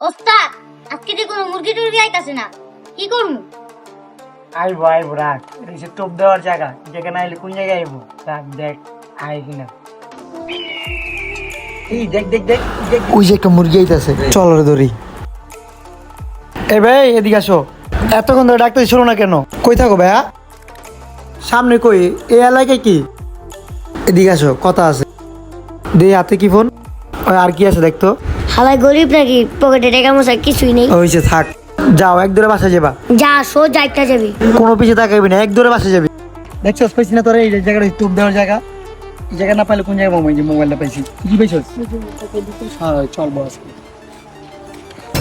ওস্তাদ আজকে যে কোনো মুরগি টুরগি আইতাছে না কি করব আইবো আইবো রাখ। এটা হচ্ছে টোপ দেওয়ার জায়গা যেখানে আইলে কোন জায়গায় আইবো? রাখ দেখ আয় কিনা। এই দেখ দেখ দেখ দেখ ওই যে একটা মুরগি আইতাছে চল রে ধরি। এ ভাই এদিকে আসো। এতক্ষণ ধরে ডাক্তার শোনো না কেন? কই থাকো ভাইয়া? সামনে কই? এই এলাকায় কি? এদিকে আসো কথা আছে। দে হাতে কি ফোন? ওই আর কি আছে দেখতো হালাই গরিব নাকি? পকেটে টাকা মশা কিছুই নেই। ওইছে থাক। যাও এক দূরে বাসা যাবা। যা সো যাইতা যাবি। কোনো পিছে তাকাবি না এক দূরে বাসা যাবি। দেখছস পাইছি না তোরা? এই জায়গাটা টোপ দেওয়ার জায়গা। এই জায়গা না পাইলে কোন জায়গায় মোবাইল যে মোবাইলটা পাইছি। কি পাইছস? হ্যাঁ চল বস।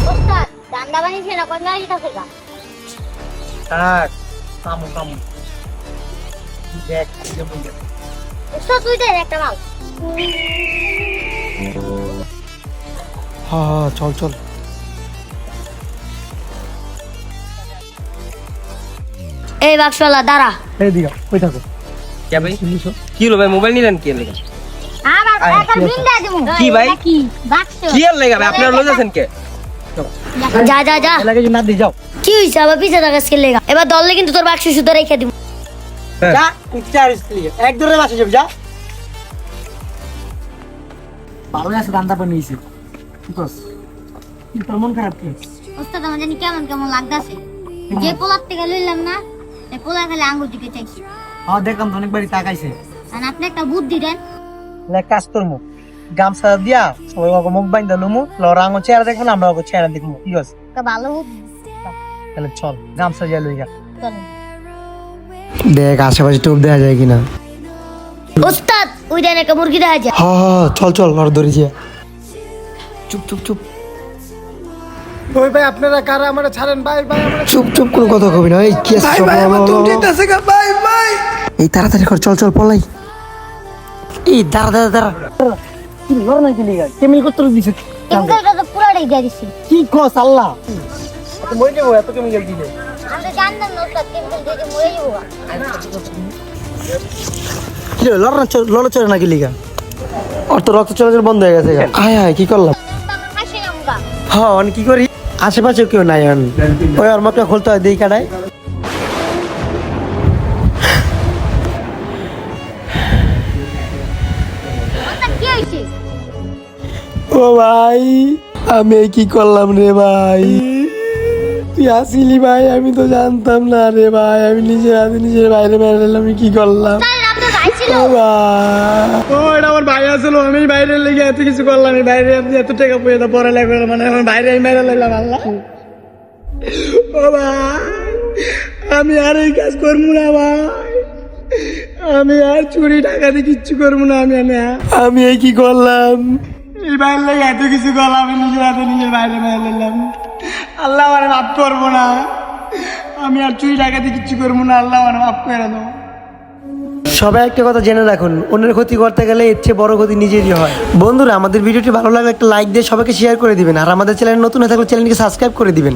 কোন গা? থাক কামু কামু দেখ। তুই দে একটা মাল। হ্যাঁ হ্যাঁ চল চল। এই বাক্সওয়ালা দাঁড়া। এই দিকে কই থাকো। কে ভাই? কি হলো ভাই মোবাইল নিলেন কি লেগে? আমার একটা বিল দে দিমু। কি ভাই? কি? বাক্স। কি আর লেগে ভাই? আপনারা লয়ে কে? যা যা যা। এলাকায় না দিয়ে যাও। কি হইছে? আবার পিছে টাকা স্কেল লেগা। এবার দললে কিন্তু তোর বাক্স শুধু রেখে দিব যা চার স্ত্রী। এক দূরে বাসা যাবি যা। ভালোই আছে দান্দা পানি নিয়েছি। কি তোর মন খারাপ কি? ওস্তাদ আমার জানি কেমন কেমন লাগতাছে। যে পোলার থেকে লইলাম না পোলা খালি আঙ্গুর দিকে চাইছি। হ্যাঁ দেখলাম তো অনেকবারই তাকাইছে। আর আপনি একটা বুদ্ধি দেন। লে কাজ করমু। গামছা দিয়া ওই ওকে মুখ বাইন্দা লুমু চেহারা দেখব না আমরা ওকে চেহারা দেখব। কি আছে ভালো বুদ্ধি তাহলে চল গামছা দিয়া লই যা। দেখ আশেপাশে টোপ দেখা যায় কিনা। ওস্তাদ ওই দেন একটা মুরগি দেখা যায়। হ্যাঁ হ্যাঁ চল চল লড় ধরে যে চুপ চুপ চুপ। ওই ভাই আপনারা কারা? আমার ছাড়েন। ভাই ভাই আমার চুপ চুপ কোনো কথা কবি না। এই কি সব ভাই আমার তুমি। যেতেছে গা ভাই ভাই। এই তাড়াতাড়ি কর চল চল পলাই। এই দাঁড়া দাঁড়া দাঁড়া। কি লড় না কি লিগা? কেমিল কত দিছে? কেমিক্যালটা তো পুরাটাই দিয়ে দিছি। কি কস আল্লাহ? এত মরে যাব এত কেমিক্যাল দিলে আমি তো জানতাম না ওস্তাদ কেমিক্যাল দিয়ে মরে যাব। কি লড় না চল লড় চলে নাকি লিগা? ওর তো রক্ত চলাচল বন্ধ হয়ে গেছে আয় আয় কি করলাম? হ্যাঁ কি করি? আশেপাশে কেউ নাই অন ওই ওর মুখটা খুলতে হয় দিই কাটায়। ও ভাই আমি কি করলাম রে ভাই? তুই আসিলি ভাই আমি তো জানতাম না রে ভাই। আমি নিজের হাতে নিজের বাইরে মেরে আমি কি করলাম? ও ভাই। ও আমার ভাই আসলো আমি বাইরে লেগে এত কিছু করলাম আমি বাইরে আপনি এত টাকা পয়সা দাও পরে লাগবে মানে আমার বাইরে আমি মেরে লাগলাম আল্লাহ। ভাই, আমি আর এই কাজ করব না, ভাই। আমি আর চুরি টাকা দিয়ে কিচ্ছু করব না, আমি আমি আর- আমি এই কি করলাম? এই বাইরে লেগে এত কিছু করলাম, আমি নিজের হাতে নিজের বাইরে মেরে নিলাম আল্লাহ আমার মাফ করব না। আমি আর চুরি টাকা দিয়ে কিচ্ছু করব না, আল্লাহ আমার মাফ করে দেবো সবাই একটা কথা জেনে রাখুন, অন্যের ক্ষতি করতে গেলে এর চেয়ে বড় ক্ষতি নিজেরই হয়। বন্ধুরা, আমাদের ভিডিওটি ভালো লাগলে একটা লাইক দিয়ে সবাইকে শেয়ার করে দিবেন, আর আমাদের চ্যানেল নতুন হয়ে থাকলে চ্যানেলটিকে সাবস্ক্রাইব করে দিবেন।